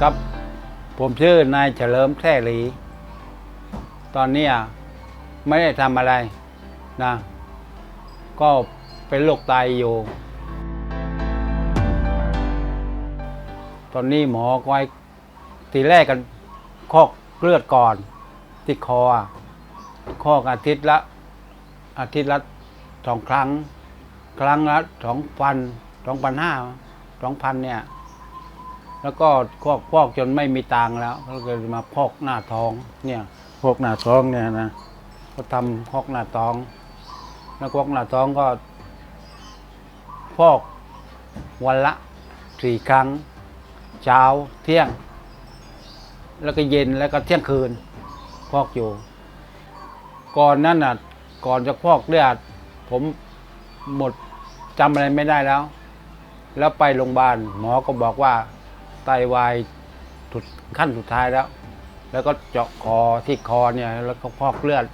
ครับ ผมชื่อนายเฉลิมแท่หลี ตอนนี้ไม่ได้ทำอะไรนะ ก็เป็นโรคไตอยู่ ตอนนี้หมอก็ให้ทีแรกกันคอกเลือดก่อนที่คอคอกอาทิตย์ละอาทิตย์ละสองครั้ง ครั้งละสองพันสองพันห้าสองพันเนี่ย แล้วก็พอกพอกจนไม่มีตังแล้ว ก็เลยมาพอกหน้าท้องเนี่ยพอกหน้าท้องเนี่ยนะก็ทำพอกหน้าท้อง แล้วพอกหน้าท้องก็ พอกวันละสี่ครั้ง เช้าเที่ยง แล้วก็เย็นแล้วก็เที่ยงคืน พอกอยู่ ก่อนนั้นน่ะ ก่อนจะพอกเลือดผมหมดจำอะไรไม่ได้แล้ว แล้วไปโรงพยาบาลหมอก็บอกว่า ไตวายสุดขั้นสุดท้ายแล้ว แล้วก็เจาะคอที่คอเนี่ย แล้วก็พอกเลือด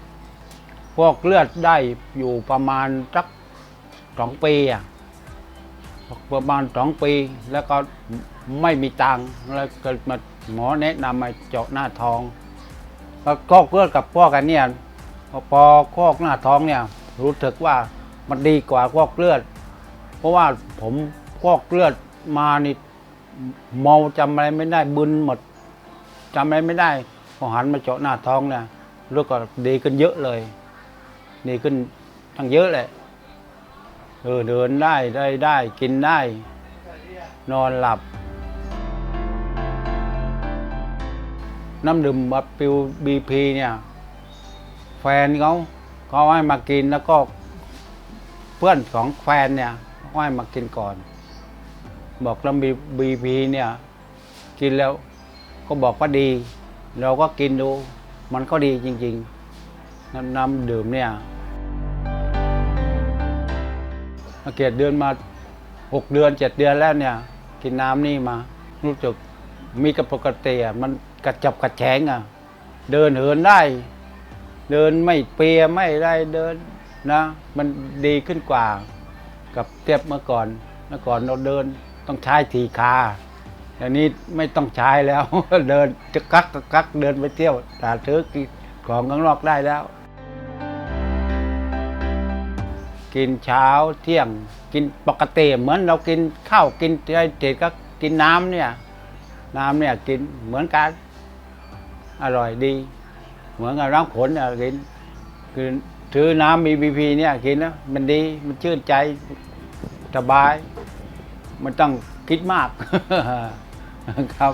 พอกเลือดได้อยู่ประมาณสักสองปีอะประมาณสองปี แล้วก็ไม่มีตังค์แล้วเกิดมาหมอแนะนำมาเจาะหน้าท้องแล้วก็เลือดกับพอกกันเนี่ยพอพอกหน้าท้องเนี่ยรู้สึกว่ามันดีกว่าพอกเลือด เพราะว่าผมพอกเลือดมานี่ เมาจำอะไรไม่ได้บึนหมดจำอะไรไม่ได้พอหันมาเจาะหน้าท้องเนี่ยรู้ก็ดีขึ้นเยอะเลย ดีขึ้นทั้งเยอะเลยเออเดินได้ได้ได้กินได้ นอนหลับ น้ำดื่มบับปิวบีพีเนี่ย แฟนเขาเขาให้มากินแล้วก็ เพื่อนของแฟนเนี่ยเขาให้มากินก่อน บอกน้ำบีบีพีเนี่ย กินแล้วก็บอกว่าดี เราก็กินดู มันก็ดีจริงๆ น้ำน้ำดื่มเนี่ยอาเกตเดือนมาหกเดือนเจ็ดเดือนแล้วเนี่ย กินน้ำนี่มา รู้สึกมีกับปกติอะมันกระจับกระแฉงอะ เดินเหินได้ เดินไม่เปียไม่ได้เดินนะ มันดีขึ้นกว่า กับเทียบเมื่อก่อนเมื่อก่อนเราเดิน ต้องใช้ทีคาอันนี้ไม่ต้องใช้แล้ว เดินจะกักกกักเดินไปเที่ยวหาซื้อของข้างนอกได้แล้ว กินเช้าเที่ยงกินปกติเหมือนเรากินข้าวกินอะไรเด็ดก็กินน้ำเนี่ย น้ำเนี่ยกินเหมือนกัน อร่อยดี เหมือนกับร้างผลเนี่ยกินคือถือน้ำมีบีพีเนี่ยกินแล้วมันดีมันชื่นใจสบาย มันต้องคิดมากครับ